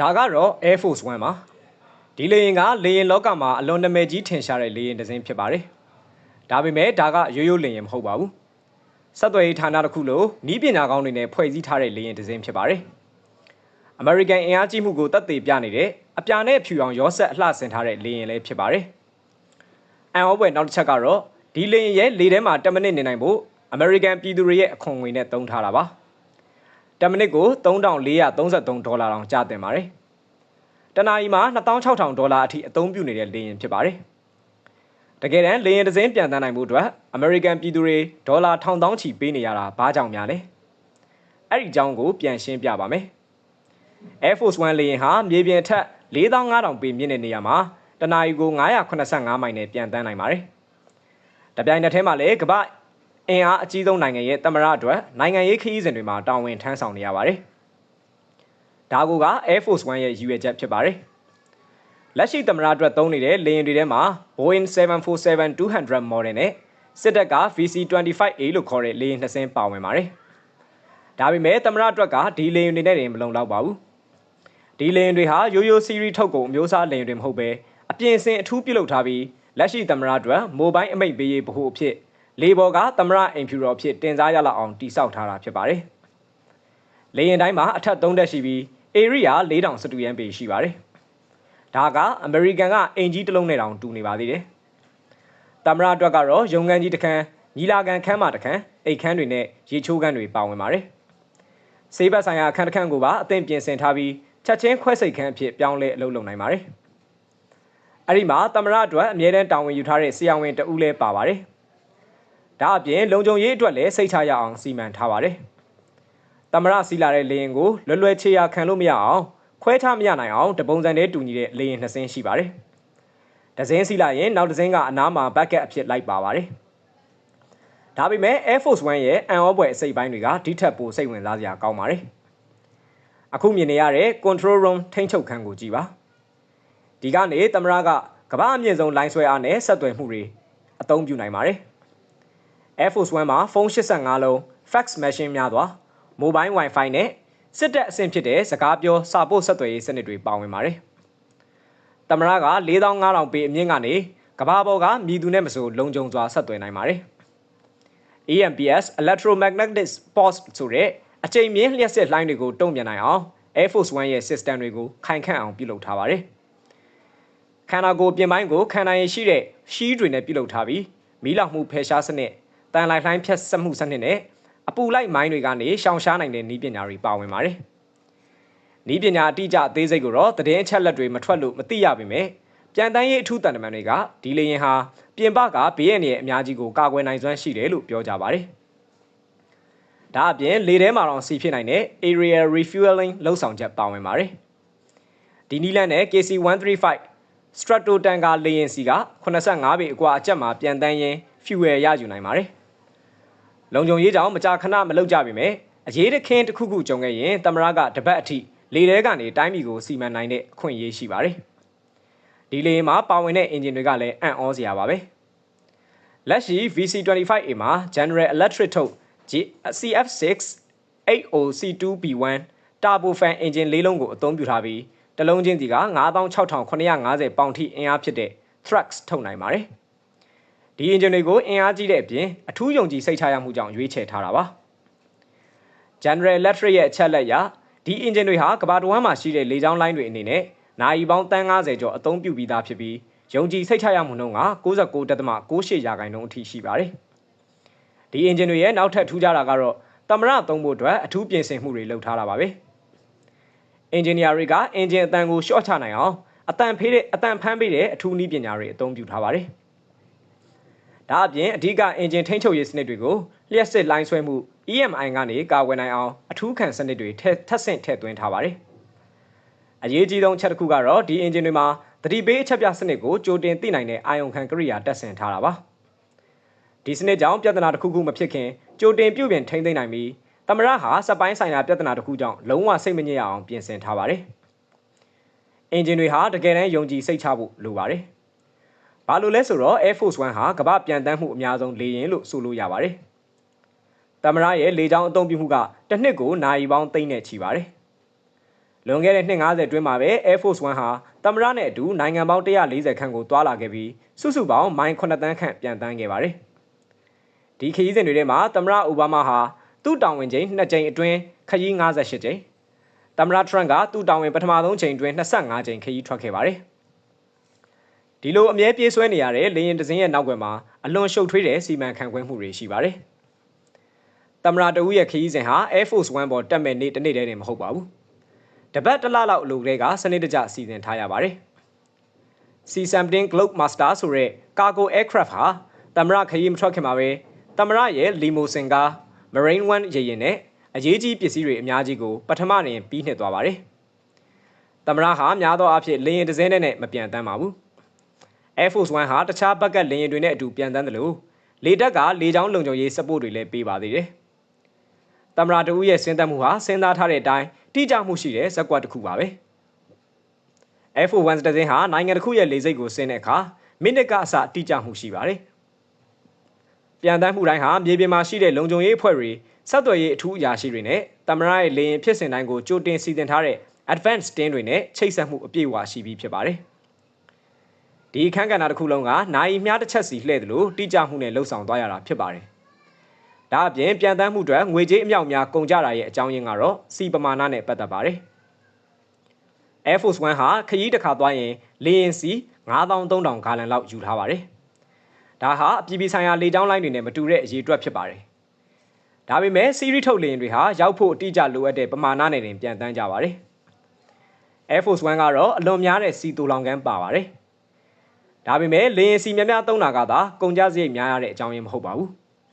ဒါကတော့ Air Force One ပါဒီလေယာဉ်ကလေယာဉ်လောကမှာအလွန်နာမည်ကြီးထင်ရှားတဲ့လေယာဉ်တစ်စင်းဖြစ်ပါတယ်ဒါပေမဲ့ဒါကရိုးရိုးလေယာဉ်မဟုတ်ပါဘူးဆက်သွယ်ရေးဌာနတစ်ခုလိုနီးပညာကောင်းတွေနဲ့ဖွဲ့စည်းထားတဲ့လေယာဉ်တစ်စင်းဖြစ်ပါတယ်အမေရိကန်အင်အားကြီးမှုကိုတက်သေးပြနေတဲ့အပြာနဲ့ဖြူအောင်ရောဆက်အလှဆင်ထားတဲ့လေယာဉ်လည်းဖြစ်ပါတယ်အန်အောပွဲနောက်တစ်ချက်ကတော့ဒီလေယာဉ်ရဲ့လေထဲမှာ10မိနစ်နေနိုင်ဖို့အမေရိကန်ပြည်သူတွေရဲ့အခွန်ငွေနဲ့တုံးထားတာပါ 10မိနစ်ကို3433ဒေါ်လာတောင်ကျတင်ပါတယ်တနာရီမှာ26000ဒေါ်လာအထိအသုံးပြုနေတဲ့လေယာဉ်ဖြစ်ပါတယ်တကယ်တမ်းလေယာဉ်တစ်စင်းပြန်တန်းနိုင်မှုအတွက်အမေရိကန်ပြည်သူတွေဒေါ်လာထောင်တောင်းချီပေးနေရတာဘာကြောင့်များလဲအဲ့ဒီအကြောင်းကိုပြန်ရှင်းပြပါမယ် Air Force One လေယာဉ်ဟာမြေပြင်ထက်4500ပေမြင့်တဲ့နေရာမှာတနာရီကို985မိုင်နဲ့ပြန်တန်းနိုင်ပါတယ်။တပြိုင်နက်တည်းမှာလည်းကမ္ဘာ အင်အားအကြီးဆုံးနိုင်ငံရဲ့တမရအတွက်နိုင်ငံရေးခရီးစဉ်တွေမှာတာဝန်ထမ်းဆောင်နေရပါတယ်။ဒါကူက Air Force One ရဲ့ရည်ရွယ်ချက်ဖြစ်ပါတယ်။လက်ရှိတမရအတွက်သုံးနေတဲ့လေယာဉ်တွေထဲမှာ Boeing 747-200 model နဲ့စစ်တပ်က VC-25A လို့ခေါ်တဲ့လေယာဉ်နှစ်စင်းပါဝင်ပါတယ်။ဒါပေမဲ့တမရအတွက်ကဒီလေယာဉ်တွေနဲ့တင်မလုံလောက်ပါဘူး။ဒီလေယာဉ်တွေဟာရိုးရိုးစီရီထုတ်ကုန်အမျိုးအစားလေယာဉ်တွေမဟုတ်ပဲအပြင်ဆင်အထူးပြုလုပ်ထားပြီးလက်ရှိတမရအတွက်မိုဘိုင်းအမိတ်ပေးရေးဗဟိုအဖြစ် လေဘော်ကတမရအိမ်ဖြူတော်အဖြစ်တင်စားရလောက်အောင်တိစောက်ထားတာဖြစ်ပါတယ်။လေယာဉ်တိုင်းမှာအထက်3တက်ရှိပြီး area 4000စတူယန်ပေရှိပါတယ်။ဒါကအမေရိကန်ကအင်ကြီးတစ်လုံးနဲ့တောင်တူနေပါသေးတယ်။တမရအတွက်ကတော့ရုံငန်းကြီးတစ်ခန်းညီလာခံခန်းမှာတစ်ခန်းအိတ်ခန်းတွေနဲ့ရေချိုးခန်းတွေပါဝင်ပါတယ်။ဆေးဘက်ဆိုင်ရာအခန်းတစ်ခန်းကိုပါအသင့်ပြင်ဆင်ထားပြီးချက်ချင်းခွဲစိတ်ခန်းအဖြစ်ပြောင်းလဲအလုပ်လုပ်နိုင်ပါတယ်။အဲ့ဒီမှာတမရအတွက်အမြဲတမ်းတာဝန်ယူထားတဲ့ဆရာဝန်တဦးလည်းပါပါတယ်။ ဒါအပြင်လုံခြုံရေးအတွက်လည်းစိတ်ချရအောင်စီမံထားပါတယ်။တမရစီလာတဲ့လေရင်ကိုလွယ်လွယ်ချေရခံလို့မရအောင်ခွဲခြားမရနိုင်အောင်တပုံစံနဲ့တူညီတဲ့လေရင်နှစ်စင်းရှိပါတယ်။ဒဇင်းစီလာရင်နောက်ဒဇင်းကအနားမှာ bucket အဖြစ်လိုက်ပါပါတယ်။ဒါပေမဲ့ Air Force One ရဲ့အန်အောပွဲအစိပ်ပိုင်းတွေကဒီထက်ပိုစိတ်ဝင်စားစရာကောင်းပါတယ်။အခုမြင်နေရတဲ့ control room ထိန်းချုပ်ခန်းကိုကြည့်ပါ။ဒီကနေသမရကကမ္ဘာအမြင့်ဆုံးလိုင်းဆွဲအားနဲ့ဆက်သွယ်မှုတွေအသုံးပြုနိုင်ပါတယ်။ Air Force One မှာဖုန်း85လုံး fax machine များစွာ mobile wifi နဲ့စစ်တပ်အဆင့်ဖြစ်တဲ့စကားပြောစာပို့ဆက်သွယ်ရေးစနစ်တွေပါဝင်ပါတယ်။တမရက4500ပေအမြင့်ကနေကဘာပေါ်ကမြည်သူနဲ့မဆိုလုံခြုံစွာဆက်သွယ်နိုင်ပါတယ်။ EMPS electromagnetic pulse ဆိုတဲ့အချိန်မြင့်လျှက်စစ်လှိုင်းတွေကိုတုံ့ပြန်နိုင်အောင် Air Force One ရဲ့ system တွေကိုခိုင်ခန့်အောင်ပြုလုပ်ထားပါတယ်။ခန္ဓာကိုယ်ပြင်ပိုင်းကိုခန္ဓာရည်ရှိတဲ့ရှီးတွေနဲ့ပြုလုပ်ထားပြီးမီးလောင်မှုဖယ်ရှားစနစ် တန်လိုက်လှိုင်းဖြတ်ဆက်မှုစနစ်နဲ့အပူလိုက်မိုင်းတွေကနေရှောင်ရှားနိုင်တဲ့နည်းပညာတွေပါဝင်ပါတယ်။နည်းပညာအတိအကျအသေးစိတ်ကိုတော့သတင်းအချက်လက်တွေမထွက်လို့မသိရပါမယ်။ပြန်တန်းရေးအထူးတန်တမန်တွေကဒီလေရင်ဟာပြင်ပကဘေးရန်ရဲ့အများကြီးကိုကာကွယ်နိုင်စွမ်းရှိတယ်လို့ပြောကြပါတယ်။ဒါအပြင်လေထဲမှာတော့စီဖြစ်နိုင်တဲ့ aerial refueling လုံဆောင်ချက်ပါဝင်ပါတယ်။ဒီနီလန်နဲ့ KC135 Strato Tanker လေရင်စီက85ပေအကွာအကျက်မှာပြန်တန်းရင်း fuel ရယူနိုင်ပါတယ်။ လုံခြုံရေးကြောင့်မကြာခဏမလောက်ကြပါပဲအရေးတခင်းတစ်ခုခုကြုံခဲ့ရင်တမရကတပတ်အထိလေထဲကနေတိုင်းပြည်ကိုစီမံနိုင်တဲ့အခွင့်အရေးရှိပါတယ်။ဒီလေမှာပါဝင်တဲ့အင်ဂျင်တွေကလည်းအံ့ဩစရာပါပဲ။လက်ရှိ VC25A မှာ General Electric ထုတ် CF6 8OC2B1 Turbofan engine လေးလုံးကိုအသုံးပြုထားပြီးတလုံးချင်းစီက96,950ပေါင်ထိအင်အားဖြစ်တဲ့ Thrusts ထုတ်နိုင်ပါတယ်။ ဒီအင်ဂျင်တွေကိုအင်အားကြီးတဲ့အပြင်အထူးယုံကြည်စိတ်ချရမှုကြောင့်ရွေးချယ်ထားတာပါ။ General Electric ရဲ့အချက်လက်အရဒီအင်ဂျင်တွေဟာကမ္ဘာတစ်ဝန်းမှာရှိတဲ့လေကြောင်းလိုင်းတွေအနေနဲ့နိုင်ပေါင်းတန်း90ကျော်အသုံးပြုပြီးသားဖြစ်ပြီးယုံကြည်စိတ်ချရမှုနှုန်းက69.68ရာခိုင်နှုန်းအထိရှိပါတယ်။ဒီအင်ဂျင်တွေရဲ့နောက်ထပ်ထူးခြားတာကတော့သမရသုံးဖို့အတွက်အထူးပြင်ဆင်မှုတွေလုပ်ထားတာပါပဲ။အင်ဂျင်နီယာတွေကအင်ဂျင်အတန်ကိုရှော့ချနိုင်အောင်အတန်ဖေးတဲ့အတန်ဖမ်းပေးတဲ့အထူးနည်းပညာတွေအသုံးပြုထားပါတယ်။ ဒါအပြင်အဓိကအင်ဂျင်ထိန်းချုပ်ရေးစနစ်တွေကိုလျှက်စစ်လိုင်းဆွဲမှု EMI ကနေကာကွယ်နိုင်အောင်အထူးခံစနစ်တွေထပ်ဆင့်ထည့်သွင်းထားပါတယ်။အရေးကြီးဆုံးချက်တစ်ခုကတော့ဒီအင်ဂျင်တွေမှာသတိပေးအချက်ပြစနစ်ကိုကြိုတင်သိနိုင်တဲ့အာယုံခံကိရိယာတက်ဆင်ထားတာပါ။ဒီစနစ်ကြောင့်ပြဿနာတစ်ခုခုမဖြစ်ခင်ကြိုတင်ပြုပြင်ထိန်းသိမ်းနိုင်ပြီးသမရဟာစပိုင်းဆိုင်ရာပြဿနာတစ်ခုကြောင့်လုံးဝစိတ်မညစ်ရအောင်ပြင်ဆင်ထားပါတယ်။အင်ဂျင်တွေဟာတကယ်တမ်းယုံကြည်စိတ်ချဖို့လိုပါတယ်။ ဘာလို့လဲဆိုတော့ Air Force One ဟာကမ္ဘာပြန်တမ်းမှုအများဆုံးလေယာဉ်လို့ဆိုလို့ရပါတယ်။သမရရဲ့လေကြောင်းအသုံးပြုမှုကတစ်နှစ်ကိုနိုင်ပေါင်းသိန်းနဲ့ချီပါတယ်။လွန်ခဲ့တဲ့နှစ်90တွင်းမှာပဲ Air Force One ဟာသမရနဲ့အတူနိုင်ငံပေါင်း140ခန့်ကိုတွာလာခဲ့ပြီးစုစုပေါင်းမိုင်9တန်းခန့်ပြန်တန်းခဲ့ပါတယ်။ဒီခရီးစဉ်တွေထဲမှာသမရအိုဘားမားဟာသူ့တာဝန်ချိန်2ကြိမ်အတွင်းခရီး58ကြိမ်သမရထရန့်ကသူ့တာဝန်ပထမဆုံးချိန်အတွင်း25ကြိမ်ခရီးထွက်ခဲ့ပါတယ်။ ဒီလိုအမြဲပြေးဆွဲနေရတဲ့လေရင်တစင်းရဲ့နောက်ွယ်မှာအလွန်ရှုပ်ထွေးတဲ့စီမံခန့်ခွဲမှုတွေရှိပါတယ်။သမရတဦးရဲ့ခရီးစဉ်ဟာ Air Force One ပေါ်တက်မဲ့နေ့တစ်နေ့တည်းနဲ့မဟုတ်ပါဘူး။တပတ်တစ်လလောက်အလိုကလေးကစနစ်တကျစီစဉ်ထားရပါတယ်။ C-17 Globe Master ဆိုတဲ့ cargo aircraft ဟာသမရခရီးမထွက်ခင်မှာပဲသမရရဲ့ limousine ကား Marine One ရေရင်နဲ့အရေးကြီးပစ္စည်းတွေအများကြီးကိုပထမနေပြီးနှစ်သွားပါတယ်။သမရဟာများသောအားဖြင့်လေရင်တစ်စင်းနဲ့မပြန်တမ်းပါဘူး။ Air Force One ဟာတခြားဘက်ကလေရင်တွေနဲ့အတူပြန်တမ်းတယ်လို့လေတပ်ကလေကြောင်းလုံခြုံရေးစပို့တွေလည်းပေးပါသေးတယ်။သမရတဦးရဲ့စဉ်းသက်မှုဟာစဉ်းစားထားတဲ့အတိုင်းတိကျမှုရှိတဲ့ဇက်ကွက်တစ်ခုပါပဲ F1 တစင်းဟာနိုင်ငံတစ်ခုရဲ့လေစိတ်ကိုဆင်းတဲ့အခါမိနစ်ကအစတိကျမှုရှိပါတယ်ပြန်တမ်းမှုတိုင်းဟာမြေပြင်မှာရှိတဲ့လုံခြုံရေးအဖွဲ့တွေဆက်သွယ်ရေးအထူးအရာရှိတွေနဲ့တမရရဲ့လေရင်ဖြစ်စဉ်တိုင်းကိုကြိုတင်စီစဉ်ထားတဲ့ advanced team တွေနဲ့ချိတ်ဆက်မှုအပြည့်အဝရှိပြီးဖြစ်ပါတယ် ဒီအခန်းကဏ္ဍတစ်ခုလုံးကနိုင်မြားတစ်ချက်စီလှည့်သလိုတိကျမှုနဲ့လှုပ်ဆောင်သွားရတာဖြစ်ပါတယ်ဒါအပြင်ပြန်တမ်းမှုတွေငွေကြေးအမြောက်များကုန်ကြတာရဲ့အကြောင်းရင်းကတော့စီပမာဏနဲ့ပတ်သက်ပါတယ်။ Air Force One ဟာခရီးတစ်ခါသွားရင်လေယာဉ်စီ9300ဂါလန်လောက်ယူထားပါတယ်။ဒါဟာအပြည်ပြည်ဆိုင်ရာလေကြောင်းလိုင်းတွေနဲ့မတူတဲ့အရေးအတွက်ဖြစ်ပါတယ်။ဒါပေမဲ့စီးရီးထုတ်လေယာဉ်တွေဟာရောက်ဖို့အတိအကျလိုအပ်တဲ့ပမာဏနဲ့တင်ပြန်တန်းကြပါတယ်။ Air Force One ကတော့အလွန်များတဲ့စီတူလောင်ကန်းပါပါတယ်။ ဒါပေမဲ့လေယာဉ်စီများများသုံးတာကသာကုန်ကျစရိတ်များရတဲ့အကြောင်းရင်းမဟုတ်ပါဘူး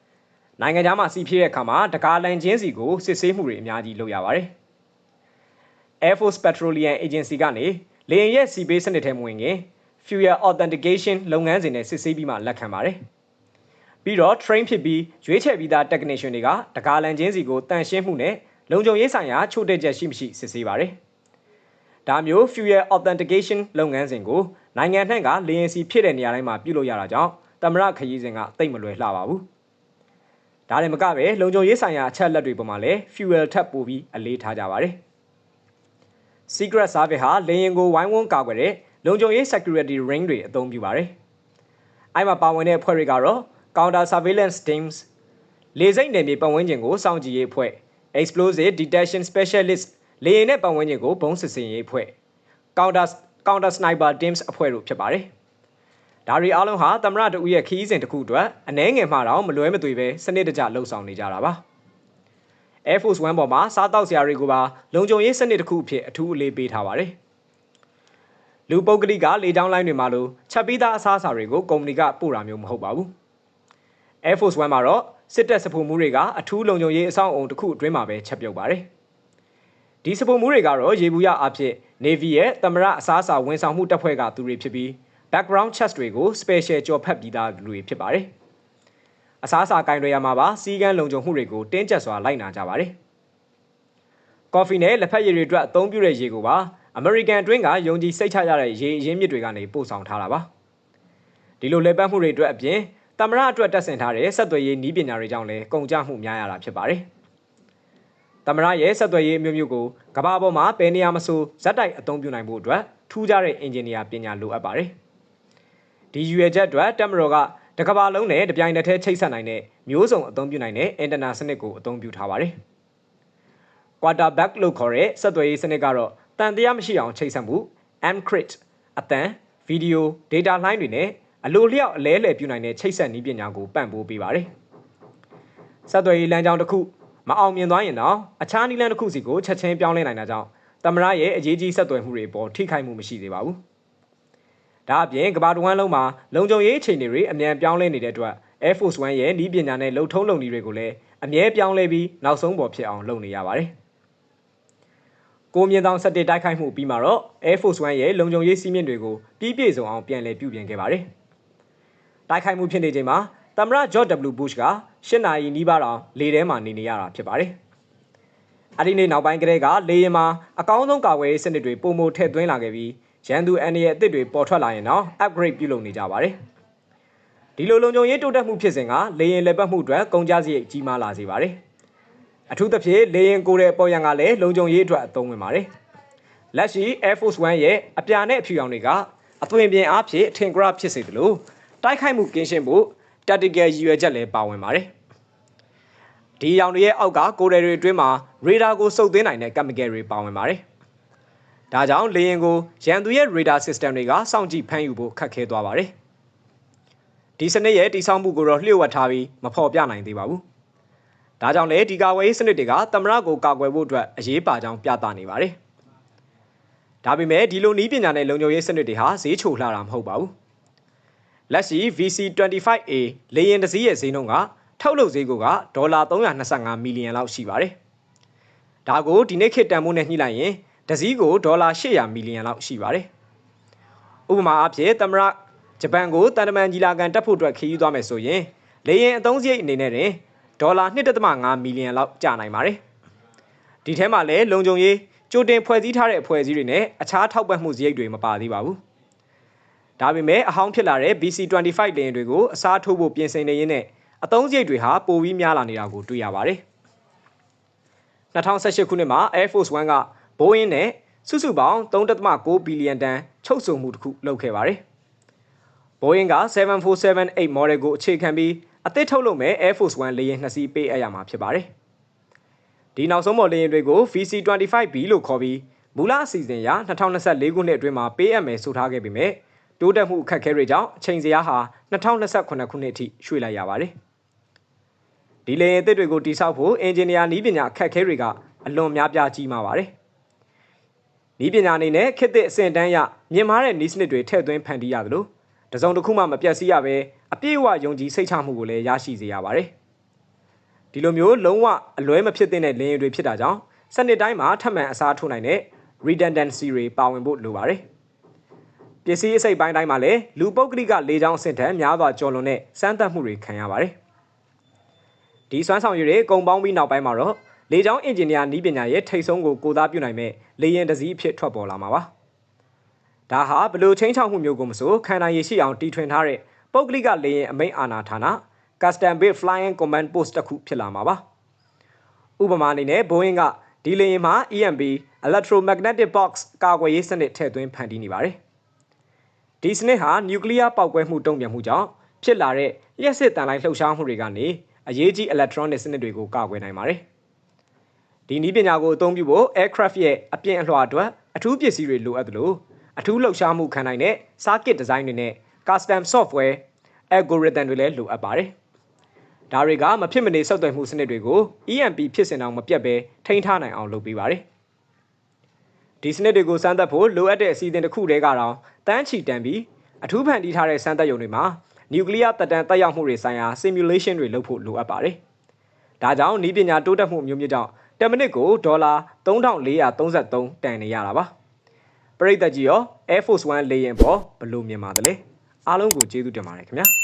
။နိုင်ငံခြားမှာစီဖြည့်တဲ့အခါမှာတကားလန်ချင်းစီကိုစစ်ဆေးမှုတွေအများကြီးလုပ်ရပါတယ်။ Air Force Petroleum Agency ကနေလေယာဉ်ရဲ့စီပေးစနစ်ထဲမှာဝင်ရင် fuel authentication လုပ်ငန်းစဉ်နဲ့စစ်ဆေးပြီးမှလက်ခံပါတယ်။ပြီးတော့ train ဖြစ်ပြီးရွေးချယ်ပြီးသား technician တွေကတကားလန်ချင်းစီကိုတန်ရှင်းမှုနဲ့လုံခြုံရေးဆိုင်ရာချို့တဲ့ချက်ရှိမရှိစစ်ဆေးပါတယ်။ဒါမျိုး fuel authentication လုပ်ငန်းစဉ်ကို နိုင်ငံနှံ့ကလေယာဉ်စီဖြစ်တဲ့နေရာတိုင်းမှာပြုလုပ်ရတာကြောင့်သမရခရီးစဉ်ကတိတ်မလွယ်လှပါဘူး။ဒါလည်းမကပဲလုံခြုံရေးဆိုင်ရာအချက်လက်တွေပေါ်မှာလည်း fuel ထပ်ပို့ပြီးအလေးထားကြပါတယ်။ Secret Service ဟာလေယာဉ်ကိုဝိုင်းဝန်းကာကွယ်တဲ့လုံခြုံရေး security ring တွေအသုံးပြုပါတယ်။အဲ့မှာပါဝင်တဲ့အဖွဲ့တွေကတော့ counter surveillance teams လေစိတ်နယ်မြေပတ်ဝန်းကျင်ကိုစောင့်ကြည့်ရေးအဖွဲ့ explosive detection specialist လေယာဉ်နဲ့ပတ်ဝန်းကျင်ကိုဘုံစစ်ဆင်ရေးအဖွဲ့ counter counter sniper teams အဖွဲ့တို့ဖြစ်ပါတယ်။ဒါတွေအားလုံးဟာသမရတဦးရဲ့ခီးစဉ်တစ်ခုအတွက်အနှဲငယ်မှတော့မလွဲမသွေပဲစနစ်တကျလှုပ်ဆောင်နေကြတာပါ Air Force One ပေါ်မှာစားတောက်စရာတွေကိုပါလုံခြုံရေးစနစ်တစ်ခုအဖြစ်အထူးအလေးပေးထားပါတယ်လူပုဂ္ဂလိကလေကြောင်းလိုင်းတွေမှာလို့ချက်ပြီးသားအစားအစာတွေကိုကုမ္ပဏီကပို့တာမျိုးမဟုတ်ပါဘူး Air Force One မှာတော့စစ်တပ်စဖို့မှုတွေကအထူးလုံခြုံရေးအဆောက်အုံတစ်ခုအတွင်းမှာပဲချက်ပြုတ်ပါတယ်ဒီစဖို့မှုတွေကတော့ရေဘူးရအဖြစ် Navy ရဲ့သမရအစားအစာဝန်ဆောင်မှုတပ်ဖွဲ့ကသူတွေဖြစ်ပြီး background checks တွေကို special ကြော်ဖတ်ပြီးသားလူတွေဖြစ်ပါတယ်။အစားအစာကင်တွေရမှာပါစီးကန်းလုံခြုံမှုတွေကိုတင်းကျပ်စွာလိုက်နာကြပါတယ်။ကော်ဖီနဲ့လက်ဖက်ရည်တွေအတွက်အသုံးပြုတဲ့ရေကိုပါ American အတွင်းကယုံကြည်စိတ်ချရတဲ့ရေအရင်းမြစ်တွေကနေပို့ဆောင်ထားတာပါ။ဒီလိုလက်ပတ်မှုတွေအတွက်အပြင်တမရအတွက်တက်ဆင်ထားတဲ့ဆက်သွယ်ရေးနည်းပညာတွေကြောင့်လည်းကုန်ကျမှုများရတာဖြစ်ပါတယ်။ တမရရဲ့ဆက်သွယ်ရေးအမျိုးမျိုးကိုကမ္ဘာပေါ်မှာဘယ်နေရာမဆိုဇက်တိုက်အသုံးပြုနိုင်ဖို့အတွက်ထူးခြားတဲ့အင်ဂျင်နီယာပညာလိုအပ်ပါတယ်။ဒီရွယ်ချက်အတွက်တက်မတော်ကတကဘာလုံးနဲ့တပြိုင်တည်းချိတ်ဆက်နိုင်တဲ့မျိုးစုံအသုံးပြုနိုင်တဲ့အင်တာနက်စနစ်ကိုအသုံးပြုထားပါတယ်။ quarterback လို့ခေါ်တဲ့ဆက်သွယ်ရေးစနစ်ကတော့တန်တရားမရှိအောင်ချိတ်ဆက်မှု encrypt အတန်ဗီဒီယို data လှိုင်းတွေနဲ့အလိုလျောက်အလဲလှယ်ပြုနိုင်တဲ့ချိတ်ဆက်နည်းပညာကိုပံ့ပိုးပေးပါတယ်။ဆက်သွယ်ရေးလမ်းကြောင်းတစ်ခု မအောင်မြင်သွားရင်တော့အခြားနည်းလမ်းတစ်ခုစီကိုချက်ချင်းပြောင်းလဲနိုင်တာကြောင့်သမရရဲ့အရေးကြီးဆက်သွယ်မှုတွေပေါ်ထိခိုက်မှုမရှိသေးပါဘူး။ဒါအပြင်ကမ္ဘာတဝန်းလုံးမှာလုံခြုံရေးအခြေအနေတွေအမြန်ပြောင်းလဲနေတဲ့အတွက် Air Force One ရဲ့ဤပညာနဲ့လုံထုံးလုံနည်းတွေကိုလည်းအမြဲပြောင်းလဲပြီးနောက်ဆုံးပေါ်ဖြစ်အောင်လုပ်နေရပါတယ်။ကိုမြင့်တောင်17တိုက်ခိုက်မှုပြီးမှာတော့ Air Force One ရဲ့လုံခြုံရေးစည်းမျဉ်းတွေကိုပြီးပြည့်စုံအောင်ပြန်လည်ပြုပြင်ခဲ့ပါတယ်။တိုက်ခိုက်မှုဖြစ်နေချိန်မှာသမရ George W Bush က ၈နာရီနီးပါးတောင်လေထဲမှာနေနေရတာဖြစ်ပါတယ်။အဲဒီနေ့နောက်ပိုင်းကတည်းကလေယာဉ်မှာအကောင်းဆုံးကာကွယ်ရေးစနစ်တွေပုံမထည့်သွင်းလာခဲ့ပြီးရန်သူအန်ဒီရဲ့အသစ်တွေပေါ်ထွက်လာရင်တော့ upgrade ပြုလုပ်နေကြပါတယ်။ဒီလိုလုံခြုံရေးတိုးတက်မှုဖြစ်စဉ်ကလေရင်လက်ပတ်မှုအတွက်ကုန်ကျစရိတ်ကြီးမားလာစေပါတယ်။အထူးသဖြင့်လေရင်ကိုယ်တဲ့ပေါ်ရန်ကလည်းလုံခြုံရေးအတွက်အသုံးဝင်ပါတယ်လက်ရှိ Air Force One ရဲ့အပြာနဲ့အဖြူရောင်တွေကအသွင်ပြင်အားဖြင့်အထင်ကရဖြစ်စေတယ်လို့တိုက်ခိုက်မှုကင်းရှင်းဖို့ tactical ရည်ရွယ်ချက်လည်းပါဝင်ပါတယ်။ဒီရောင်တွေရဲ့အောက်ကကိုယ်ရယ်တွေအတွင်းမှာ radar ကိုစုပ်သွင်းနိုင်တဲ့ chemical တွေပါဝင်ပါတယ်။ဒါကြောင့်လေယာဉ်ကိုရန်သူရဲ့ radar system တွေကစောင့်ကြည့်ဖမ်းယူဖို့ခက်ခဲသွားပါတယ်။ဒီစနစ်ရဲ့တိစောက်မှုကိုတော့လျှို့ဝှက်ထားပြီးမဖော်ပြနိုင်သေးပါဘူး။ဒါကြောင့်လည်းဒီကာဝေးစနစ်တွေကသမရကိုကာကွယ်ဖို့အတွက်အရေးပါကြောင်းပြသနေပါတယ်။ဒါပေမဲ့ဒီလိုနည်းပညာနဲ့လုံခြုံရေးစနစ်တွေဟာဈေးချိုလှတာမဟုတ်ပါဘူး။ လက်ရှိ VC25A လေယာဉ်တစ်စီးရဲ့ဈေးနှုန်းကထုတ်လုပ်ဈေးကဒေါ်လာ325မီလီယံလောက်ရှိပါတယ်။ဒါကိုဒီနေ့ခေတ်တန်ဖိုးနဲ့ညှိလိုက်ရင်တစ်စီးကိုဒေါ်လာ800မီလီယံလောက်ရှိပါတယ်။ဥပမာအားဖြင့်သမရဂျပန်ကိုတန်တမန်ကြီးလာကန်တက်ဖို့အတွက်ခရီးသွားမယ်ဆိုရင်လေယာဉ်အသုံးစရိတ်အနေနဲ့တင်ဒေါ်လာ1.5မီလီယံလောက်ကျနိုင်ပါတယ်။ဒီထဲမှာလည်းလုံခြုံရေးကြိုတင်ဖွဲ့စည်းထားတဲ့အဖွဲ့အစည်းတွေနဲ့အခြားထောက်ပံ့မှုစရိတ်တွေမပါသေးပါဘူး။ ဒါပေမဲ့အဟောင်းဖြစ်လာတဲ့ BC25 လေယာဉ်တွေကိုအစားထိုးဖို့ပြင်ဆင်နေရင်းနဲ့အသုံးစရိတ်တွေဟာပိုပြီးများလာနေတာကိုတွေ့ရပါတယ်။2018ခုနှစ်မှာ Air Force One က Boeing နဲ့စုစုပေါင်း3.6ဘီလီယံတန်ချုပ်ဆိုမှုတစ်ခုလုပ်ခဲ့ပါတယ်။ Boeing က7478 model ကိုအခြေခံပြီးအသစ်ထုတ်လုပ်မဲ့ Air Force One လေယာဉ်နှစ်စီးပေးအပ်ရမှာဖြစ်ပါတယ်။ဒီနောက်ဆုံးပေါ်လေယာဉ်တွေကို VC25B လို့ခေါ်ပြီးမူလအစီအစဉ်အရ2024ခုနှစ်အတွင်းမှာပေးအပ်မယ်ဆိုထားခဲ့ပေမဲ့ တိုးတက်မှုအခက်အခဲတွေကြောင့်အချိန်စရာဟာ2028ခုနှစ်အထိရွှေ့လိုက်ရပါတယ်။ဒီလေယာဉ်အသစ်တွေကိုတိစောက်ဖို့အင်ဂျင်နီယာနည်းပညာအခက်အခဲတွေကအလွန်များပြားကြီးမားပါတယ်။နည်းပညာအနေနဲ့ခေတ်သစ်အဆင့်တန်းရမြင့်မားတဲ့နည်းစနစ်တွေထည့်သွင်းဖန်တီးရသလိုတစုံတစ်ခုမှမပြတ်စည်းရဘဲအပြည့်အဝယုံကြည်စိတ်ချမှုကိုလည်းရရှိစေရပါတယ်။ဒီလိုမျိုးလုံးဝအလွဲမဖြစ်သင့်တဲ့လင်းရည်တွေဖြစ်တာကြောင့်စနစ်တိုင်းမှာထပ်မံအစားထိုးနိုင်တဲ့ redundancy တွေပါဝင်ဖို့လိုပါတယ်။ ပစ္စည်းအစိတ်ပိုင်းတိုင်းမှာလည်းလူပုဂ္ဂလိကလေကြောင်းအဆင့်ထက်များစွာကျော်လွန်တဲ့စမ်းသပ်မှုတွေခံရပါတယ်။ဒီစွမ်းဆောင်ရည်တွေကုံပေါင်းပြီးနောက်ပိုင်းမှာတော့လေကြောင်းအင်ဂျင်နီယာနည်းပညာရဲ့ထိတ်ဆုံးကိုကိုစားပြုနိုင်မဲ့လေယာဉ်တစ်စီးအဖြစ်ထွက်ပေါ်လာမှာပါ။ဒါဟာဘလို့ချင်းချောက်မှုမျိုးကိုမဆိုခံနိုင်ရရှိအောင်တီထွင်ထားတဲ့ပုဂ္ဂလိကလေယာဉ်အမိန့်အာဏာဌာန Custom Built Flying Command Post တစ်ခုဖြစ်လာမှာပါ။ဥပမာအနေနဲ့ Boeing ကဒီလေယာဉ်မှာ EMB Electromagnetic Box ကာကွယ်ရေးစနစ်ထည့်သွင်းဖန်တီးနေပါတယ်။ ဒီစနစ်ဟာနျူကလ িয়ার ပောက်ကွဲမှုတုံ့ပြန်မှုကြောင့်ဖြစ်လာတဲ့လျှက်စစ်တန်လိုက်လှုပ်ရှားမှုတွေကနေအရေးကြီး electronic စနစ်တွေကိုကာကွယ်နိုင်ပါတယ်။ဒီနည်းပညာကိုအသုံးပြုဖို့ aircraft ရဲ့အပြင်အလွှာအတွက်အထူးပစ္စည်းတွေလိုအပ်သလိုအထူးလှုပ်ရှားမှုခံနိုင်တဲ့ circuit design တွေနဲ့ custom software algorithm တွေလည်းလိုအပ်ပါတယ်။ဒါတွေကမဖြစ်မနေစောက်သွယ်မှုစနစ်တွေကို EMP ဖြစ်စင်အောင်မပြတ်ဘဲထိန်းထားနိုင်အောင်လုပ်ပေးပါတယ်။ ဒီစနစ်တွေကိုစမ်းသပ်ဖို့လိုအပ်တဲ့အစီအစဉ်တစ်ခုတည်းကတော့တန်းချီတန်ပြီးအထူးဖန်တီးထားတဲ့စမ်းသပ်ရုံတွေမှာနျူကလ িয়ার တက်တန်တက်ရောက်မှုတွေဆိုင်ရာ simulation တွေလုပ်ဖို့လိုအပ်ပါတယ်။ဒါကြောင့်နည်းပညာတိုးတက်မှုအမျိုးမျိုးကြောင့်10မိနစ်ကိုဒေါ်လာ3433တန်နေရတာပါ။ပရိသတ်ကြီးရော Air Force One လေယာဉ်ပေါ်ဘယ်လိုမြင်ပါသလဲ။အားလုံးကိုကျေးဇူးတင်ပါတယ်ခင်ဗျာ။